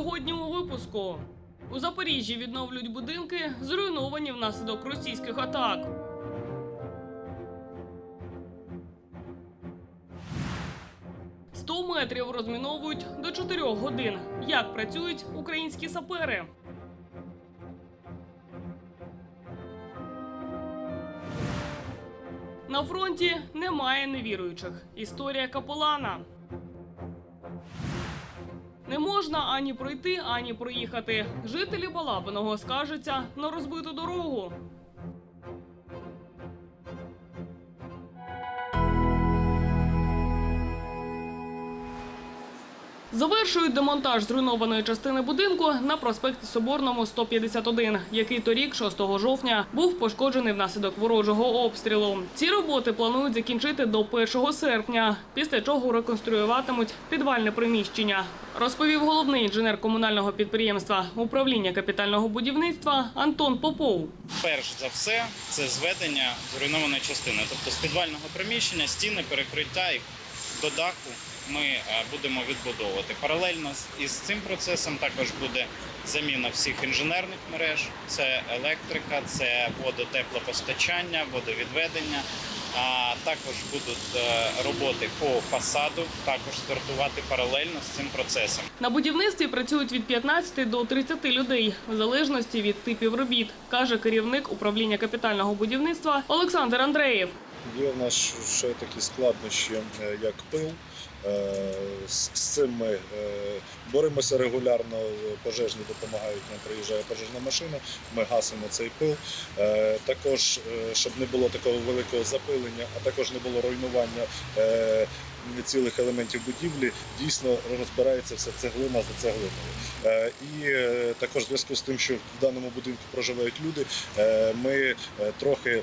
Сьогодні у випуску у Запоріжжі відновлюють будинки, зруйновані внаслідок російських атак. Сто метрів розміновують до 4 годин. Як працюють українські сапери? На фронті немає невіруючих. Історія капелана. Не можна ані пройти, ані проїхати. Жителі Балабиного скаржаться на розбиту дорогу. Завершують демонтаж зруйнованої частини будинку на проспекті Соборному 151, який торік, 6 жовтня, був пошкоджений внаслідок ворожого обстрілу. Ці роботи планують закінчити до 1 серпня, після чого реконструюватимуть підвальне приміщення. Розповів головний інженер комунального підприємства управління капітального будівництва Антон Попов. Перш за все, це зведення зруйнованої частини, тобто з підвального приміщення, стіни, перекриття і до даху ми е, будемо відбудовувати. Паралельно із цим процесом також буде заміна всіх інженерних мереж, це електрика, це водотеплопостачання, водовідведення. А також будуть е, роботи по фасаду, також стартувати паралельно з цим процесом. На будівництві працюють від 15 до 30 людей, в залежності від типів робіт, каже керівник управління капітального будівництва Олександр Андреєв. Є в нас ще такі складнощі, е, як пил. Е, З цим ми е, боремося регулярно. Пожежні допомагають нам. Приїжджає пожежна машина. Ми гасимо цей пил. Також, щоб не було такого великого запилення, а також не було руйнування цілих елементів будівлі, дійсно розбирається все цеглина за цеглиною. І також в зв'язку з тим, що в даному будинку проживають люди, ми трохи.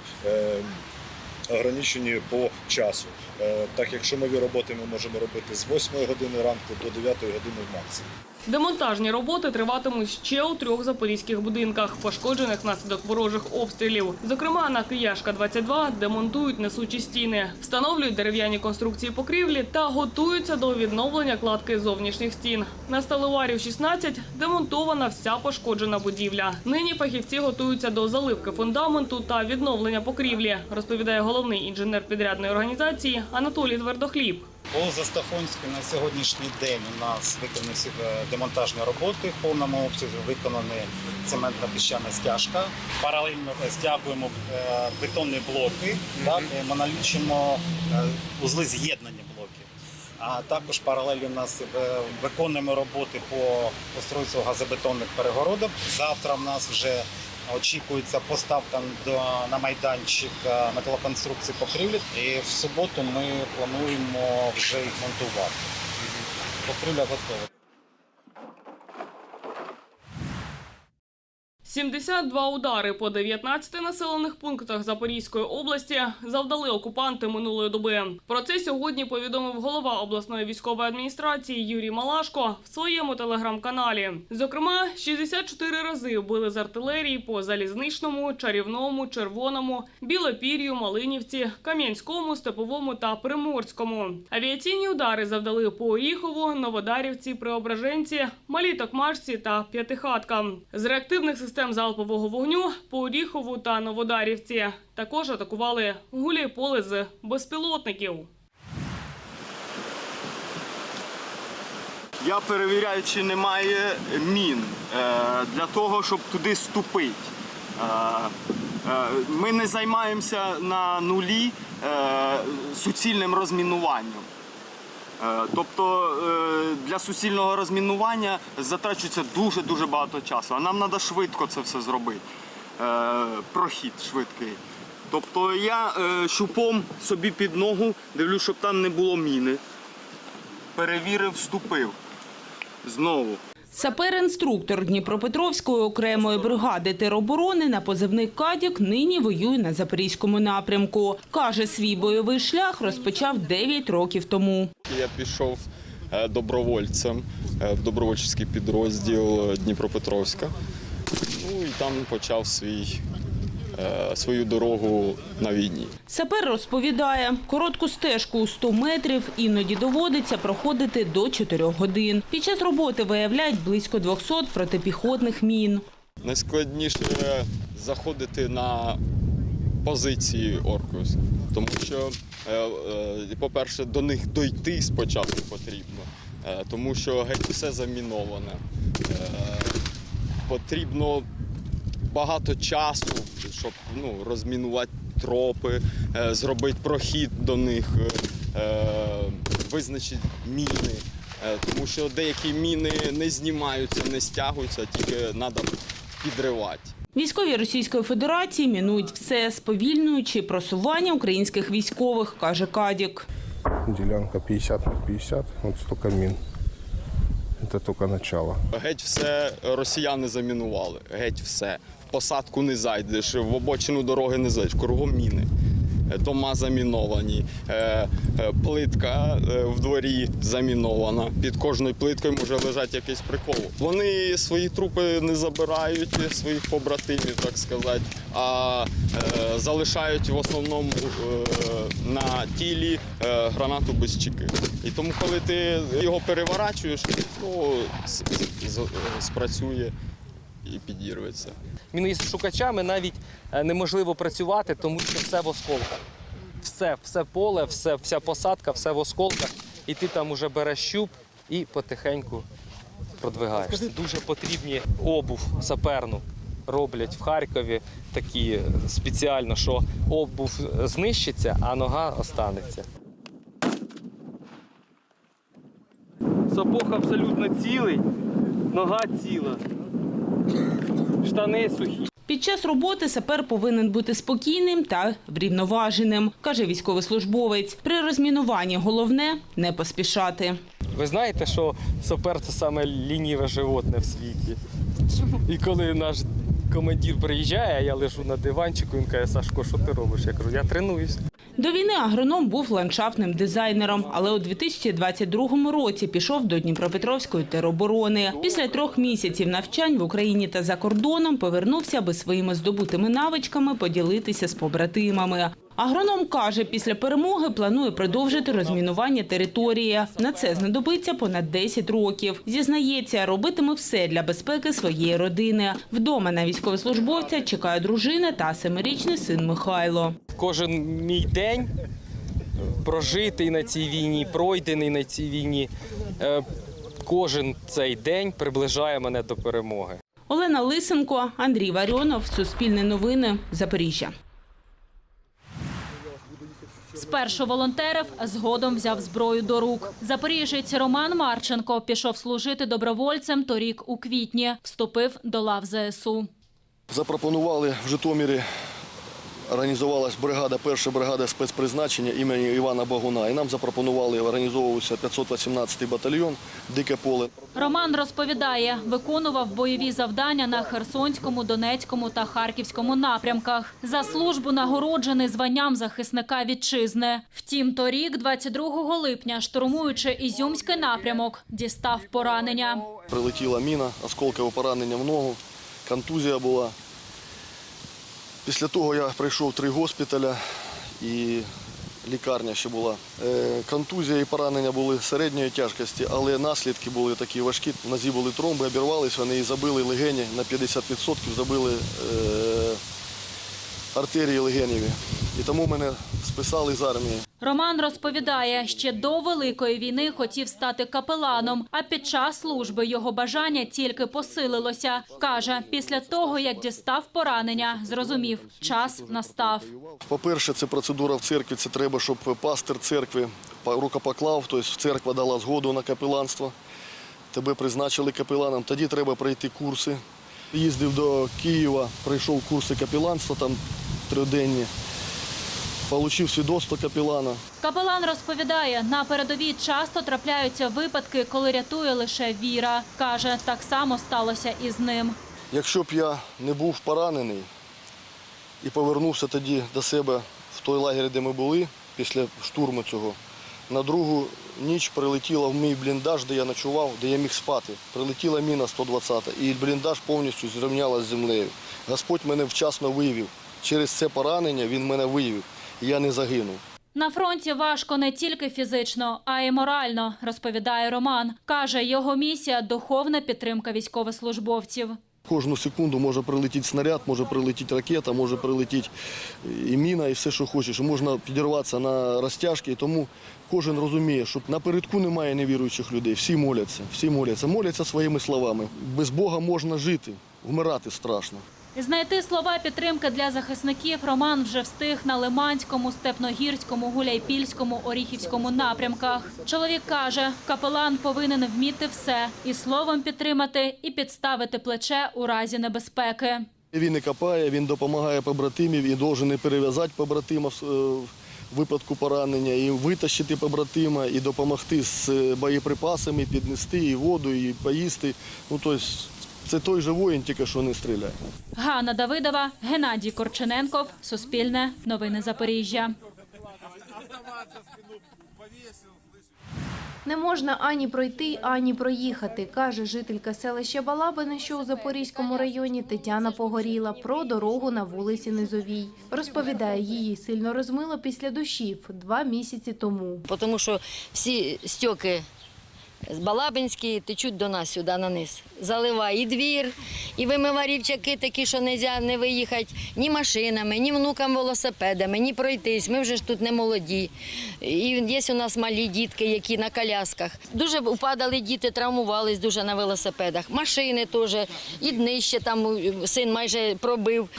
Ограничені по часу. Е, Так як шумові роботи ми можемо робити з 8 години ранку до 9 години в максимум. Демонтажні роботи триватимуть ще у трьох запорізьких будинках, пошкоджених внаслідок ворожих обстрілів. Зокрема, на Кияшка 22 демонтують несучі стіни, встановлюють дерев'яні конструкції покрівлі та готуються до відновлення кладки зовнішніх стін. На Сталеварів 16 демонтована вся пошкоджена будівля. Нині фахівці готуються до заливки фундаменту та відновлення покрівлі, розповідає головний інженер підрядної організації Анатолій Твердохліб. По Застафонську на сьогоднішній день у нас виконані всі е, демонтажні роботи. В повному обсязі виконані цементна піщана стяжка. Паралельно е, стягуємо е, бетонні блоки. Так, і ми налічимо узли з'єднання. А також паралельно нас е, виконуємо роботи по устройству газобетонних перегородок. Завтра в нас вже очікується поставка на майданчик е, металоконструкції покрівлі. І в суботу ми плануємо вже їх монтувати. Покрівля готова. 72 удари по 19 населених пунктах Запорізької області завдали окупанти минулої доби. Про це сьогодні повідомив голова обласної військової адміністрації Юрій Малашко в своєму телеграм-каналі. Зокрема, 64 рази били з артилерії по залізничному, чарівному, червоному, білопір'ю, Малинівці, Кам'янському, Степовому та Приморському. Авіаційні удари завдали по Оріхову, Новодарівці, Преображенці, Малій Токмашці та П'ятихатка. З реактивних систем залпового вогню по Оріхову та Новодарівці також атакували гуляйполе з безпілотників. Я перевіряю, чи немає мін е, для того, щоб туди ступити. Е, е, Ми не займаємося на нулі суцільним розмінуванням. Е, Тобто е, для суцільного розмінування затрачується дуже-дуже багато часу, а нам треба швидко це все зробити. Е, Прохід швидкий. Тобто я щупом собі під ногу дивлюсь, щоб там не було міни. Перевірив, вступив. Знову. Сапер-інструктор Дніпропетровської окремої бригади тероборони на позивний Кадік нині воює на запорізькому напрямку. Каже, свій бойовий шлях розпочав 9 років тому. Я пішов е, добровольцем е, в добровольчий підрозділ Дніпропетровська. Ну і там почав свій свою дорогу на війні. Сапер розповідає, коротку стежку у 100 метрів іноді доводиться проходити до 4 годин. Під час роботи виявляють близько 200 протипіхотних мін. Найскладніше заходити на позиції оркус, тому що, е, е, по-перше, до них дойти спочатку потрібно, е, тому що геть все заміноване. Е, Потрібно багато часу, щоб ну, розмінувати тропи, е, зробити прохід до них, е, е, визначити міни. Тому що деякі міни не знімаються, не стягуються, тільки треба підривати. Військові Російської Федерації мінують все, сповільнюючи просування українських військових, каже Кадік. Делянка 50 на 50, вот столько мин. Это тільки начало. Геть все росіяни замінували. Геть все. В посадку не зайдеш, в обочину дороги не зайдеш, кругом міни. Е, Дома заміновані, е, е, плитка в дворі замінована. Під кожною плиткою може лежати якийсь прикол. Вони свої трупи не забирають, своїх побратимів, так сказати, а залишають в основному на тілі гранату без чеки. І тому, коли ти його переворачуєш, з- спрацює і підірветься. Міношукачами навіть е, неможливо працювати, тому що все в осколках. Все, все поле, все, вся посадка, все в осколках. І ти там уже береш щуп і потихеньку продвигаєшся. Дуже потрібні обув саперну. Роблять в Харкові такі е, спеціально, що обув знищиться, а нога останеться. Сапог абсолютно цілий, нога ціла, штани сухі. Під час роботи сапер повинен бути спокійним та врівноваженим, каже військовослужбовець. При розмінуванні головне не поспішати. Ви знаєте, що сапер це саме лініве животне в світі. І коли наш командир приїжджає, я лежу на диванчику, він каже, Сашко, що ти робиш? Я кажу, я тренуюсь. До війни агроном був ландшафтним дизайнером, але у 2022 році пішов до Дніпропетровської тероборони. Після трьох місяців навчань в Україні та за кордоном повернувся, аби своїми здобутими навичками поділитися з побратимами. Агроном каже, після перемоги планує продовжити розмінування території. На це знадобиться понад 10 років. Зізнається, робитиме все для безпеки своєї родини. Вдома на військовослужбовця чекає дружина та семирічний син Михайло. Кожен мій день прожитий на цій війні, пройдений на цій війні. е, Кожен цей день приближає мене до перемоги. Олена Лисенко, Андрій Варіонов, Суспільне новини, Запоріжжя. Спершу волонтерів, згодом взяв зброю до рук. Запоріжець Роман Марченко пішов служити добровольцем торік у квітні. Вступив до лав ЗСУ. Запропонували в Житомирі. Організувалась бригада, перша бригада спецпризначення імені Івана Багуна. І нам запропонували організовувався 518-й батальйон Дике поле. Роман розповідає, виконував бойові завдання на Херсонському, Донецькому та Харківському напрямках. За службу нагороджений званням захисника вітчизни. Втім, торік, 22 липня, штурмуючи Ізюмський напрямок, дістав поранення. Прилетіла міна, осколкове поранення в ногу, контузія була. Після того я пройшов три госпіталя і лікарня ще була. Е, Контузія і поранення були середньої тяжкості, але наслідки були такі важкі. В нозі були тромби, обірвались, вони і забили легені на 50% забили е, артерії легенєві. І тому мене списали з армії. Роман розповідає, ще до Великої війни хотів стати капеланом, а під час служби його бажання тільки посилилося. Каже, після того, як дістав поранення, зрозумів, час настав. По-перше, це процедура в церкві. Це треба, щоб пастир церкви рукопоклав, тобто церква дала згоду на капеланство. Тебе призначили капеланом. Тоді треба пройти курси. Їздив до Києва, пройшов курси капеланства там триденні. Получив свідоцтво капелана. Капелан розповідає, на передовій часто трапляються випадки, коли рятує лише віра. Каже, так само сталося і з ним. Якщо б я не був поранений і повернувся тоді до себе в той лагерь, де ми були, після штурму цього, на другу ніч прилетіла в мій бліндаж, де я ночував, де я міг спати. Прилетіла міна 120 і бліндаж повністю зрівнялася з землею. Господь мене вчасно виявив. через це поранення він мене виявив. Я не загинув. На фронті важко не тільки фізично, а й морально, розповідає Роман. Каже, його місія духовна підтримка військовослужбовців. Кожну секунду може прилетіти снаряд, може прилетіти ракета, може прилетіти і міна, і все, що хочеш. Можна підірватися на розтяжки. Тому кожен розуміє, що напередку немає невіруючих людей. Всі моляться, всі моляться, моляться своїми словами. Без Бога можна жити, вмирати страшно. Знайти слова підтримки для захисників Роман вже встиг на Лиманському, Степногірському, Гуляйпільському, Оріхівському напрямках. Чоловік каже, капелан повинен вміти все і словом підтримати, і підставити плече у разі небезпеки. Він не копає, він допомагає побратимів і должен і перев'язати побратима в е, випадку поранення, і витащити побратима, і допомогти з е, боєприпасами, піднести і воду, і поїсти. Ну, тобто, це той же воїн, тільки що не стріляє. Ганна Давидова, Геннадій Корчененков, Суспільне, Новини Запоріжжя. Не можна ані пройти, ані проїхати, каже жителька селища Балабине, що у Запорізькому районі Тетяна Погоріла про дорогу на вулиці Низовій. Розповідає, її сильно розмило після дощів два місяці тому. тому що всі стьоки з Балабинські течуть до нас сюди на низ. Заливає і двір, і вимива рівчаки такі, що не можна не виїхати ні машинами, ні внукам велосипедами, ні пройтись. Ми вже ж тут не молоді. І є у нас малі дітки, які на колясках. Дуже упадали діти, травмувались дуже на велосипедах. Машини теж, і днище там син майже пробив.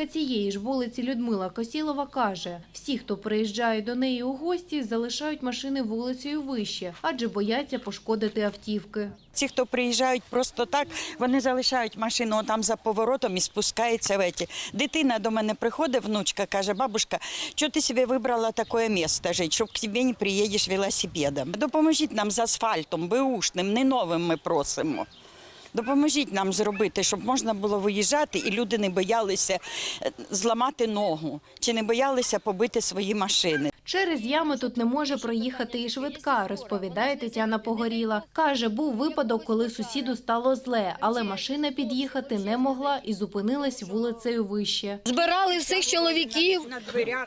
Жителька цієї ж вулиці Людмила Косілова каже, всі, хто приїжджає до неї у гості, залишають машини вулицею вище, адже бояться пошкодити автівки. Ті, хто приїжджають просто так, вони залишають машину там за поворотом і спускаються в еті. Дитина до мене приходить, внучка каже, бабушка, що ти собі вибрала таке місце жити, щоб к тебе не приїдеш велосипедом. Допоможіть нам з асфальтом, беушним, не новим ми просимо. Допоможіть нам зробити, щоб можна було виїжджати і люди не боялися е, зламати ногу чи не боялися побити свої машини. Через ями тут не може проїхати і швидка, розповідає Тетяна Погоріла. Каже, був випадок, коли сусіду стало зле, але машина під'їхати не могла і зупинилась вулицею вище. Збирали всіх чоловіків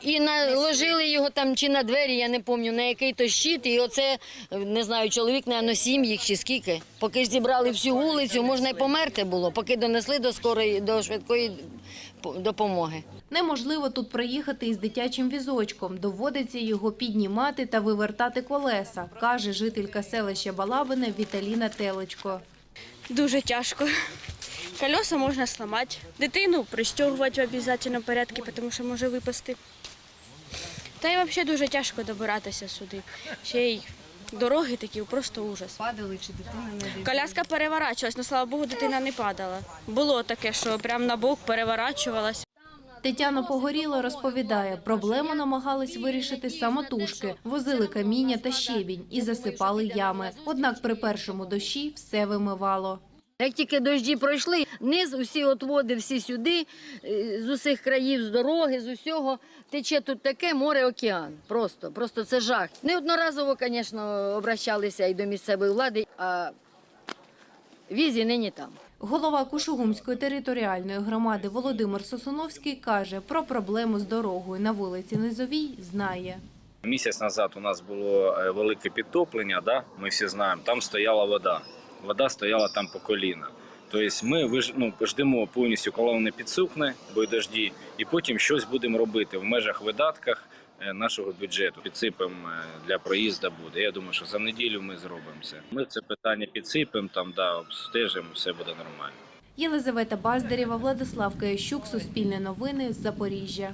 і наложили його там чи на двері, я не пам'ятаю, на який то щит. І оце, не знаю, чоловік, напевно, сім їх чи скільки. Поки ж зібрали всю вулицю, можна й померти було, поки донесли до скорої, до швидкої допомоги. Неможливо тут проїхати із дитячим візочком. Доводиться його піднімати та вивертати колеса, каже жителька селища Балабине Віталіна Телечко. Дуже тяжко. Колеса можна сломати. Дитину пристягувати в обов'язковому порядку, тому що може випасти. Та й взагалі дуже тяжко добиратися сюди. Ще й дороги такі, просто ужас. Падали чи дитина не Коляска переворачувалась, але слава Богу, дитина не падала. Було таке, що прямо на бок переворачувалась. Тетяна Погоріла розповідає, проблему намагались вирішити самотужки, возили каміння та щебінь і засипали ями. Однак при першому дощі все вимивало. Як тільки дожді пройшли, низ усі отводи, всі сюди, е, з усіх країв, з дороги, з усього. Тече тут таке море океан. Просто, просто це жах. Неодноразово, звісно, обращалися і до місцевої влади, а візі нині там. Голова Кушугумської територіальної громади Володимир Сосуновський каже, про проблему з дорогою на вулиці Низовій знає. Місяць назад у нас було е, велике підтоплення, да? ми всі знаємо, там стояла вода. Вода стояла там по коліна. Тобто ми виж- ну, ждемо повністю, коли воно підсухне, бо дожді, і потім щось будемо робити в межах видатках е, нашого бюджету. Підсипемо е, для проїзду буде. Я думаю, що за неділю ми зробимо це. Ми це питання підсипемо, там да, обстежимо, все буде нормально. Єлизавета Баздарєва, Владислав Киящук, Суспільне новини, Запоріжжя.